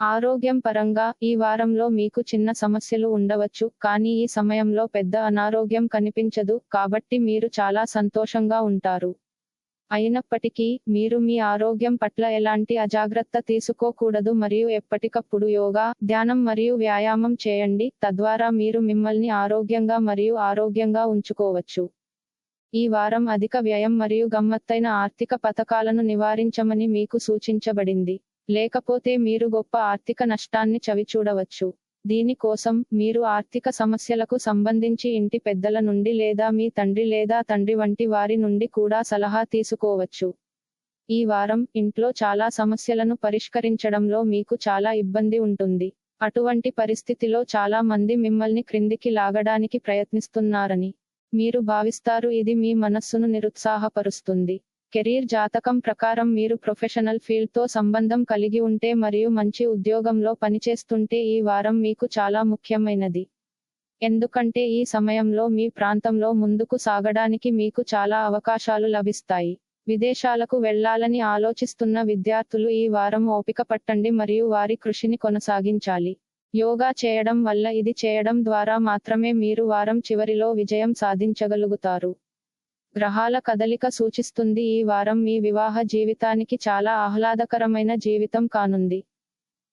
ఆరోగ్యం పరంగా ఈ వారంలో మీకు చిన్న సమస్యలు ఉండవచ్చు కానీ ఈ సమయంలో పెద్ద అనారోగ్యం కనిపించదు కాబట్టి మీరు చాలా సంతోషంగా ఉంటారు. అయినప్పటికీ మీరు మీ ఆరోగ్యం పట్ల ఎలాంటి అజాగ్రత్త తీసుకోకూడదు మరియు ఎప్పటికప్పుడు యోగా ధ్యానం మరియు వ్యాయామం చేయండి తద్వారా మీరు మిమ్మల్ని ఆరోగ్యంగా మరియు ఆరోగ్యంగా ఉంచుకోవచ్చు. ఈ వారం అధిక వ్యయం మరియు గమ్మత్తైన ఆర్థిక పథకాలను నివారించమని మీకు సూచించబడింది. లేకపోతే మీరు గొప్ప ఆర్థిక నష్టాన్ని చవిచూడవచ్చు. దీనికోసం మీరు ఆర్థిక సమస్యలకు సంబంధించి ఇంటి పెద్దల నుండి లేదా మీ తండ్రి లేదా తండ్రి వంటి వారి నుండి కూడా సలహా తీసుకోవచ్చు. ఈ వారం ఇంట్లో చాలా సమస్యలను పరిష్కరించడంలో మీకు చాలా ఇబ్బంది ఉంటుంది. అటువంటి పరిస్థితిలో చాలా మంది మిమ్మల్ని క్రిందికి లాగడానికి ప్రయత్నిస్తున్నారని మీరు భావిస్తారు. ఇది మీ మనస్సును నిరుత్సాహపరుస్తుంది. కెరీర్ జాతకం ప్రకారం మీరు ప్రొఫెషనల్ ఫీల్డ్తో సంబంధం కలిగి ఉంటే మరియు మంచి ఉద్యోగంలో పనిచేస్తుంటే ఈ వారం మీకు చాలా ముఖ్యమైనది. ఎందుకంటే ఈ సమయంలో మీ ప్రాంతంలో ముందుకు సాగడానికి మీకు చాలా అవకాశాలు లభిస్తాయి. విదేశాలకు వెళ్ళాలని ఆలోచిస్తున్న విద్యార్థులు ఈ వారం ఓపిక పట్టండి మరియు వారి కృషిని కొనసాగించాలి. యోగా చేయడం వల్ల ఇది చేయడం ద్వారా మాత్రమే మీరు వారం చివరిలో విజయం సాధించగలుగుతారు. గ్రహాల కదలిక సూచిస్తుంది. ఈ వారం మీ వివాహ జీవితానికి చాలా ఆహ్లాదకరమైన జీవితం కానుంది.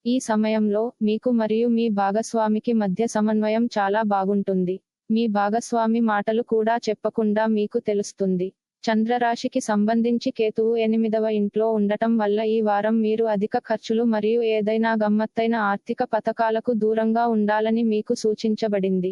ఈ సమయంలో మీకు మరియు మీ భాగస్వామికి మధ్య సమన్వయం చాలా బాగుంటుంది. మీ భాగస్వామి మాటలు కూడా చెప్పకుండా మీకు తెలుస్తుంది. చంద్రరాశికి సంబంధించి కేతువు ఎనిమిదవ ఇంట్లో ఉండటం వల్ల ఈ వారం మీరు అధిక ఖర్చులు మరియు ఏదైనా గమ్మత్తైన ఆర్థిక పథకాలకు దూరంగా ఉండాలని మీకు సూచించబడింది.